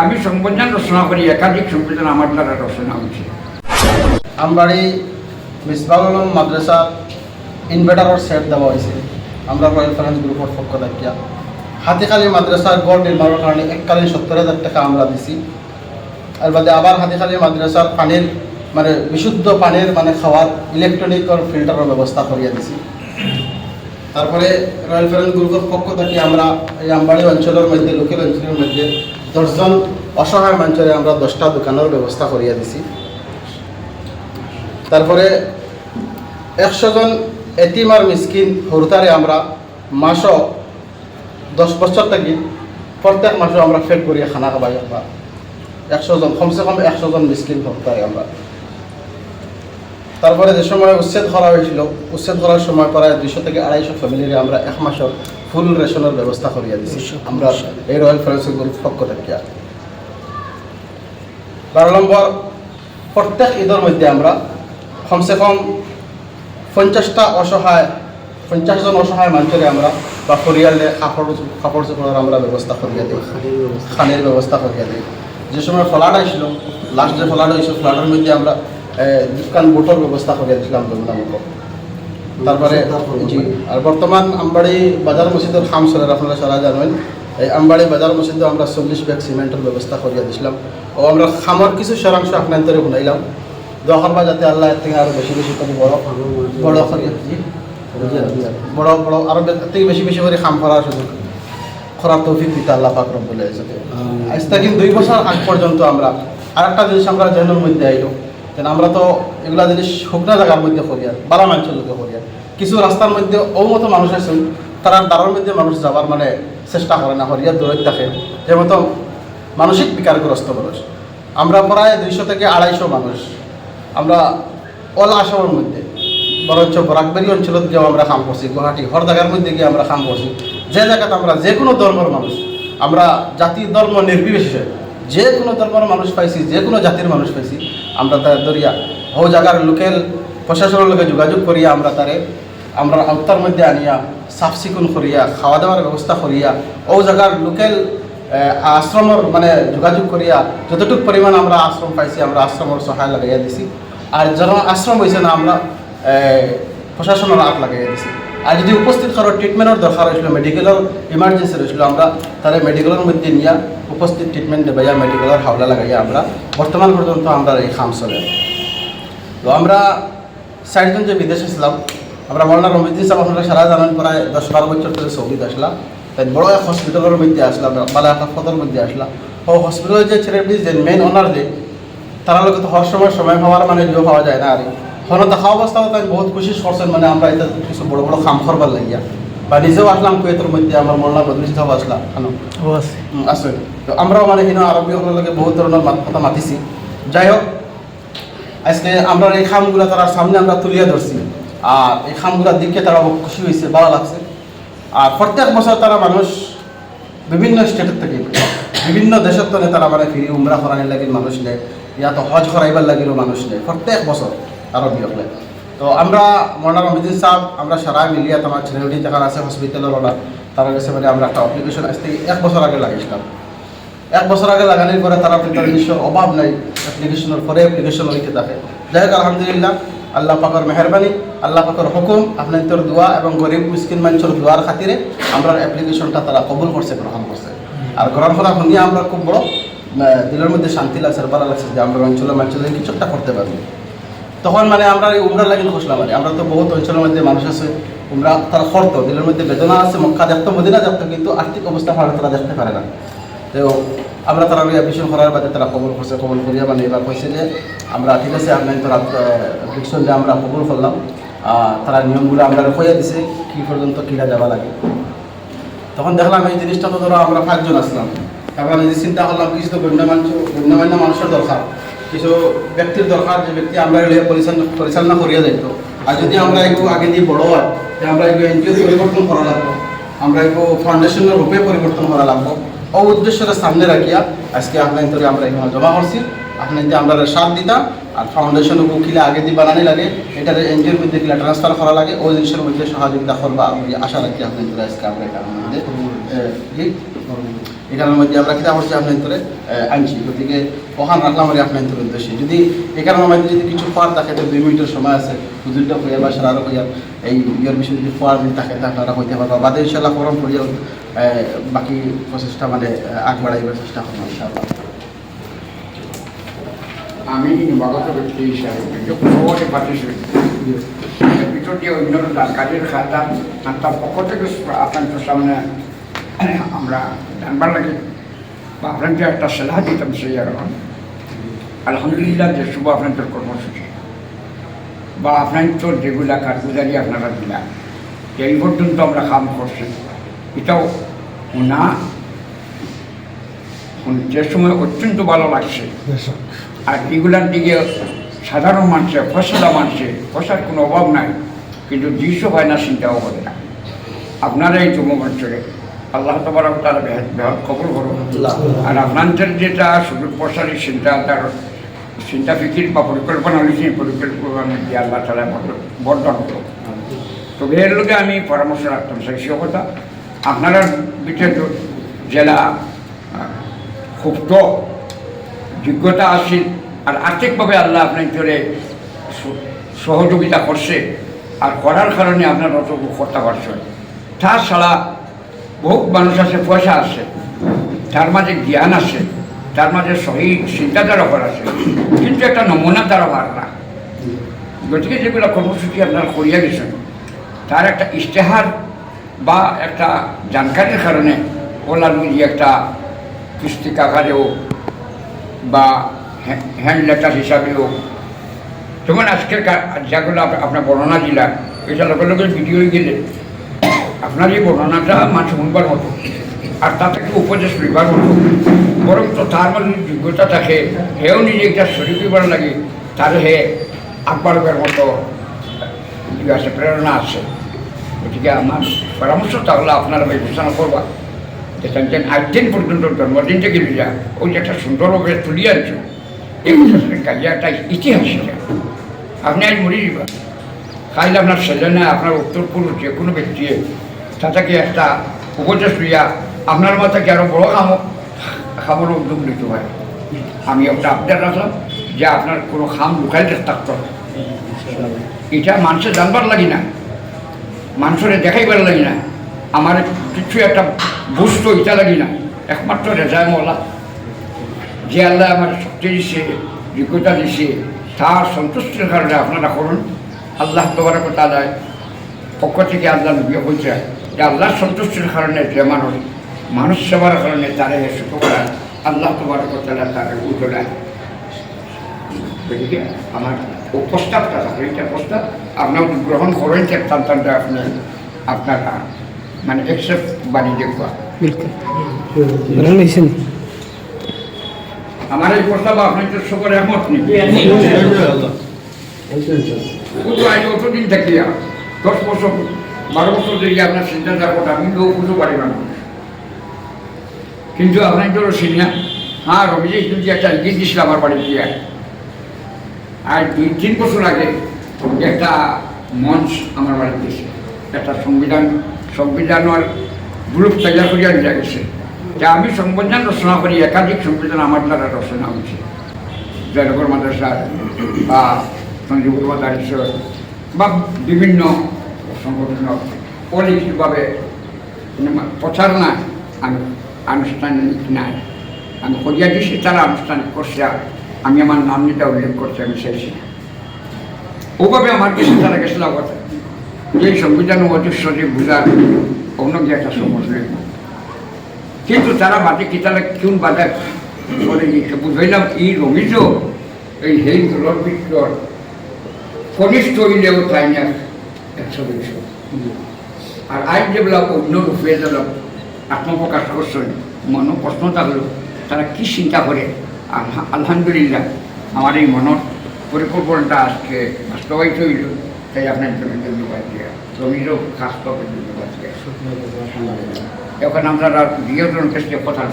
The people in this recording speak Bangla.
আমি সংবিধান রচনা করি, একাধিক সংবিধান আমার দ্বারা রচনা হয়েছে। আমবাড়ি মিসবাউল আলম মাদ্রাসা ইনভার্টারের সেট দেওয়া হয়েছে। আমরা ফাইন্যান্স গ্রুপের পক্ষ থাকিয়া হাতিখালি মাদ্রাসার গড় নির্মাণের কারণে এককালীন সত্তর হাজার টাকা আমরা দিছি। আর বাদে আবার হাতিখালি মাদ্রাসার পানির মানে বিশুদ্ধ পানির মানে খাওয়ার ইলেকট্রনিক ফিল্টারের ব্যবস্থা করিয়া দিছি। তারপরে রয়্যাল ফাইন্যান্স গ্রুপের পক্ষ থেকে আমরা এই আমবাড়ি অঞ্চলের মধ্যে, লোকাল অঞ্চলের মধ্যে দশজন অসহায় অঞ্চলে আমরা দশটা দোকানের ব্যবস্থা করিয়া দিছি। তারপরে একশো জন এটিম আর মিসকিন হরতারে আমরা মাস দশ বছর থাকি প্রত্যেক মাসে আমরা ফেট করিয়া খানা খাবাই আমরা একশো জন কমসে কম একশো জন মিসকিন হরতারে আমরা। তারপরে যে সময় উচ্ছেদ করা হয়েছিল উচ্ছেদ করার সময় প্রায় দুইশো থেকে আড়াইশো ফ্যামিলিরে আমরা এক মাসের ফুল রেশনের ব্যবস্থা করিয়া দিছি। আমরা এই রয়্যাল ফ্রেন্সিং গ্রুপ পক্ষ থেকে। বারো নম্বর প্রত্যেক ঈদের মধ্যে আমরা কমসে কম পঞ্চাশটা অসহায় পঞ্চাশ জন অসহায় মানুষের আমরা বা পরিয়ালে কাপড় কাপড় চোপড়ের আমরা ব্যবস্থা করিয়া দিই। খানের ব্যবস্থা। করিয়া দিই। যে সময় ফ্লাড আসছিল লাস্ট যে ফ্লাড হয়েছিল ফ্লাডের মধ্যে আমরা দোকান বোটের ব্যবস্থা করিয়া দিয়েছিলাম তুলনামূলক তারপরে জি আর বর্তমান আমবাড়ি বাজার মসজিদের খাম চলে আপনারা সারা জানেন। এই আমবাড়ি বাজার মসজিদে আমরা চল্লিশ ব্যাগ সিমেন্টের ব্যবস্থা করিয়া দিছিলাম ও আমরা খামর কিছু শতাংশ আপনার শুনাইলাম দখল বা যাতে আল্লাহ থেকে আরও বেশি বেশি করে বড় বড় করিয়া বড় বড় আরও বে- থেকে বেশি বেশি করে খাম করার সুযোগ। খরার তৌফিক দিতে আল্লাহ পাক রব্বুল আজ থেকে দুই বছর আগ পর্যন্ত আমরা আরেকটা জিনিস আমরা জেনের মধ্যে আইলো। যেন আমরা তো এগুলা জিনিস শুকনা জায়গার মধ্যে করিয়া বালা মানুষের লোকে করিয়া কিছু রাস্তার মধ্যে ও মতো মানুষ আছেন, তারা দ্বারার মধ্যে মানুষ যাবার মানে চেষ্টা করে না করিয়া দূরে থাকে যে মতো মানসিক বিকারগ্রস্ত মানুষ। আমরা প্রায় দুইশো থেকে আড়াইশো মানুষ। আমরা অল আসামের মধ্যে। বরঞ্চ বরাকবাড়ি অঞ্চলত গিয়েও আমরা কাম করছি, গুয়াহাটি হর জায়গার মধ্যে গিয়ে আমরা কাম করছি। যে জায়গাতে আমরা যে কোনো ধর্মের মানুষ, আমরা জাতি, ধর্ম নির্বিশেষে যে কোনো ধর্মের মানুষ পাইছি যে কোনো জাতির মানুষ পাইছি, আমরা তার দরিয়া ও জায়গার লোকেল প্রশাসনের লোকে যোগাযোগ করিয়া আমরা তারে, আমরা আওতার মধ্যে আনিয়া চাফ চিকুণ করিয়া, খাওয়া দাওয়ার ব্যবস্থা করিয়া ও জায়গার লোকেল আশ্রমের মানে যোগাযোগ করিয়া যতটুকু পরিমাণ আমরা আশ্রম পাইছি, আমরা আশ্রমের সহায় লাগাইয়া দিছি। আর যখন আশ্রম হয়েছে না, আমরা প্রশাসনের আট লাগাইয়া দিছি। আর যদি উপস্থিত কারও ট্রিটমেন্টের দরকার হয়েছিল মেডিকেলের ইমার্জেন্সি হয়েছিল আমরা তারা মেডিকেলের মধ্যে নিয়ে উপস্থিত ট্রিটমেন্ট দেবাইয়া মেডিকেলের হাওলা লাগাইয়া আমরা বর্তমান পর্যন্ত আমরা এই খাম চলে। তো আমরা চারজন যে বিদেশে ছিলাম আমরা মৌলানা রমিদ্দিন সাহেব আপনারা সারা জানেন প্রায় দশ বারো বছর ধরে সৌদিতে আসলাম তাই বড় এক হসপিটালের মধ্যে আসলাম বালা হাসপাতালের মধ্যে আসলাম ও হসপিটালের যে ছেলেটি যে মেন ওনার যে তারা লোক তো হওয়ার সময় সময় হওয়ার মানে ইয়ে পাওয়া যায় না আর হলো দেখা অবস্থাও তাই বহুত খুশি করছেন মানে আমরা এটা কিছু বড় বড় খাম করবার লাগিয়া। বা নিজেও আসলাম কুয়েতের মধ্যে আমার মৌলানা বদলি সাহেব আসলাম কেন? আছে। তো আমরাও মানে হিনো আরবী সকলকে বহুত ধরনের কথা মাতিছি। যাই হোক আজকে আমরা এই খামগুলা তারা সামনে আমরা তুলিয়ে ধরছি। আর এই খামগুলার দিকে তারা খুশি হয়েছে ভালো লাগছে। আর প্রত্যেক বছর তারা মানুষ বিভিন্ন স্টেটের থেকে বিভিন্ন দেশের তো তারা মানে ফিরি উমরা করানির লাগিল মানুষ নেয় ইয়া তো হজ করাইবার লাগিলেও মানুষ নেয় প্রত্যেক বছর। আরবী হলে তো আমরা মৌলানা রমিদিন সাহেব, আমরা সারা মিলিয়া তোমার ছেলেটি যেখানে আছে হসপিটালের ওরা তারা কাছে মানে আমরা একটা অ্যাপ্লিকেশন থেকে এক বছর আগে লাগিয়েছিলাম এক বছর আগে লাগানোর পরে তারা তার নিজস্ব অভাব নাই অ্যাপ্লিকেশনের পরে অ্যাপ্লিকেশন হইতে থাকে। যাই হোক, আলহামদুলিল্লাহ, আল্লাহ পাকর মেহরবানি, আল্লাহ পাকর হুকুম, আপনার তোর দোয়া এবং গরিব মিসকিন মানুষের দোয়ার খাতিরে আমরা অ্যাপ্লিকেশনটা তারা কবুল করছে, গ্রহণ করছে। আর গ্রহণ করা শুনিয়ে আমরা খুব বড় দিলের মধ্যে শান্তি লাগছে ভালো লাগছে যে আমরা অঞ্চলের মানুষের কিছু একটা করতে পারব। তখন মানে আমরা এই উমরা লাগিয়ে খুঁজলাম মানে। আমরা তো বহুত অঞ্চলের মধ্যে মানুষ আছে, উমরা তারা করতো দিলের মধ্যে বেদনা আছে, মক্কা দেখতো, মদিনা দেখতো, কিন্তু আর্থিক অবস্থা ভালো তারা দেখতে পারে না। তো আমরা তারা অ্যাডমিশন করার বাদে তারা কবল করছে, কবল করিয়া মানে এবার কইছে যে, আমরা ঠিক আছে আপনার তোরা অ্যাপ্লিকেশন যে আমরা কবল করলাম। তারা নিয়মগুলো আমরা কইয়া দিছে, কি পর্যন্ত কিরা যাওয়া লাগে। তখন দেখলাম এই জিনিসটা তো ধরো আমরা পাঁচজন আসলাম। নিজে চিন্তা করলাম, কিছু তো গণ্যমান্য গণ্যমান্য মানুষের দরকার। কিছু ব্যক্তির দরকার, যে ব্যক্তি আমরা পরিচালনা করিয়া যাইতো আর যদি আমরা একটু আগে দিয়ে বড় হয়, যে আমরা একটু এনজিও পরিবর্তন করা লাগবো, আমরা একটু ফাউন্ডেশনের রূপে পরিবর্তন করা লাগবো ও উদ্দেশ্যটা সামনে রাখিয়া, আজকে আপনার আমরা জমা করছি। আপনার আমরা সাথ দিতাম। আর ফাউন্ডেশন উকিলে আগে দিয়ে বানানি লাগে এটার এনজিওর মধ্যে কিলা ট্রান্সফার করা লাগে ওই জিনিসের মধ্যে সহযোগিতা করবা আমি আশা রাখি আপনার তোরা আজকে আমরা এখানের মধ্যে এ, মধ্যে আমরা কিতাব হচ্ছে আপনার তোরে আনছি। গতিকে ওখান রাখলাম আর আপনার তোর উদ্দেশ্যে। যদি এখানের মধ্যে যদি কিছু পার থাকে তো দুই মিনিটের সময় আছে হুজুরটা হইয়া বা সারা হইয়া এই ইয়ের বিষয়ে যদি পার যদি থাকে তা আপনারা হইতে পারবা। বাদে ইনশাল্লাহ ফরম করিয়া বাকি প্রচেষ্টা মানে আগ বাড়াইবার চেষ্টা করব ইনশাআল্লাহ। আমি নবাগত ব্যক্তি হিসাবে যখন পার্টিসিপেট ভিতর দিয়ে অন্য কাজের খাতা আর তার পক্ষ থেকে আপনাদের সামনে আমরা জানবার লাগে। বা আপনাকে একটা সলাহ দিতাম, সেই এখন আলহামদুলিল্লাহ, যে শুভ আপনাদের কর্মসূচি। বা আপনার তো যেগুলা কারগুজারি আপনারা দিলাম এই পর্যন্ত আমরা কাম করছি। এটাও না, যে সময় অত্যন্ত ভালো লাগছে। আর এগুলার দিকে সাধারণ মানুষের ফসলা মানুষের ফসার কোনো অভাব নাই কিন্তু দৃশ্য হয় না চিন্তাও করে না। আপনারা এই অঞ্চলে আল্লাহ তোমার তারা বেহাত খবর করো আর আপনাদের যেটা সুযোগ প্রসারের চিন্তা তার চিন্তা ফিকির বা পরিকল্পনা হয়েছে এই পরিকল্পনা দিয়ে আল্লাহ তালা বর্ধন করো তবে এর লোকে আমি পরামর্শ রাখতাম সেই সে কথা। আপনারা তো জেলা তো যোগ্যতা আছে আর আর্থিকভাবে আল্লাহ আপনার ধরে সহযোগিতা করছে আর করার কারণে আপনার অত করতে পারছেন তাছাড়া বহু মানুষ আছে, পয়সা আছে, তার মাঝে জ্ঞান আছে, তার মাঝে সহি চিন্তাধারা করা আছে, কিন্তু একটা নমুনা তারা পার না। গতিকে যেগুলো কর্মসূচি আপনারা করিয়া গেছেন, তার একটা ইশতেহার বা একটা জানকারির কারণে ওলার মিডিয়া একটা পুস্তিকা আকারেও বা হ্যান্ড লেটার হিসাবেও। যেমন আজকের যেগুলো আপ- আপনার বর্ণনা দিলা এটা লগে লগে ভিডিও গেলে আপনার এই বর্ণনাটা মানুষ শুনবার মতো, আর তা থেকে উপদেশ লইবার মতো। বরং তো তার মধ্যে যোগ্যতা থাকে, হেও নিজে একটা শরীর দিবার লাগে, তার হে আকবরবের মতো আছে, প্রেরণা আছে। গতিকে আমার পরামর্শ তাহলে আপনারা বিবেচনা করবা। তেন আজদিন পর্যন্ত জন্মদিন থেকে যা ওই একটা সুন্দরভাবে তুলিয়ে আনছো এই কাজে একটা ইতিহাস আপনি আজ মরে যাবেন খাইলে আপনার ছেলে না আপনার উত্তর পূর্ব যে কোনো ব্যক্তি তাকে একটা উপদেশ লইয়া আপনার মাথাকে আরও বড় খাম খাবার উদ্যোগ নিতে পারে আমি একটা আপডেট রাখলাম যে আপনার কোনো খাম লুকাইতে থাকতো। এটা মানুষের জানবার লাগি না মানুষের দেখাইবার লাগি না আমার কিছু একটা বুঝতো এটা লাগি না। একমাত্র রেজায় মোল্লা যে আল্লাহ আমার শক্তি দিছে, যোগ্যতা দিছে, তার সন্তুষ্টির কারণে আপনারা করুন। আল্লাহ তোমার কথা দেয় পক্ষ থেকে আল্লাহ নবী বলছে, যে আল্লাহর সন্তুষ্টির কারণে যে মানুষ মানুষ সেবার কারণে তারে সুখ করায় আল্লাহ তোমার কথা তারে উঠলায় গতিকে আমার থাকে এইটা প্রস্তাব। আপনার গ্রহণ করেন যে সন্তানটা আপনি, আপনারা মানে সকল একমত নেই। কিন্তু আজ অতদিন থাকি দশ বছর বারো বছর থেকে আপনার চিন্তাধারা কথা আমি লোক বুঝতে পারি না কিন্তু আপনার তো সিনিয়া হ্যাঁ রবিজি কিন্তু একটা লিখে দিছিল আমার বাড়ি দিয়ে আর দুই তিন বছর আগে একটা মঞ্চ আমার বাড়িতে দিয়েছে একটা সংবিধান সংবিধানের গ্রুপ তৈরি করিয়া দিয়া গেছে যে আমি সংবিধান রচনা করি একাধিক সংবিধান আমার দ্বারা রচনা হয়েছে জয়নগর মাদ্রাসা বা সঞ্জীবুর মাদারিস বা বিভিন্ন সংগঠন অলিখিতভাবে প্রচার না আমি আনুষ্ঠানিক নাই। আমি করিয়া দিয়েছি তারা আনুষ্ঠানিক করছে আমি আমার নাম নিতে উল্লেখ করছি আমি চাইছি ওভাবে আমার কাছে তারা গেছিল কথা যে সংবিধান যে বুঝার অন্য একটা সমস্যা কিন্তু তারা বাদে কি তারা কোন বাধা করে দিয়েছে বুঝাইলাম এই রমিজ এই হেই দলর কনিষ্ঠ হইলেও তাই না? একশো দুইশো। আর আজ যেগুলো অন্য রূপে যেগুলো আত্মপ্রকাশ করছেন মন প্রশ্ন থাকল তারা কি চিন্তা করে? আলহা- আলহামদুলিল্লাহ, আমার এই মনের পরিকল্পনাটা আজকে বাস্তবায়িত হইল। তাই আপনার জন্য ধন্যবাদ দিয়া। জমিরও কাজ করবে ধন্যবাদ দিয়া। এখন আমরা জনের কথা।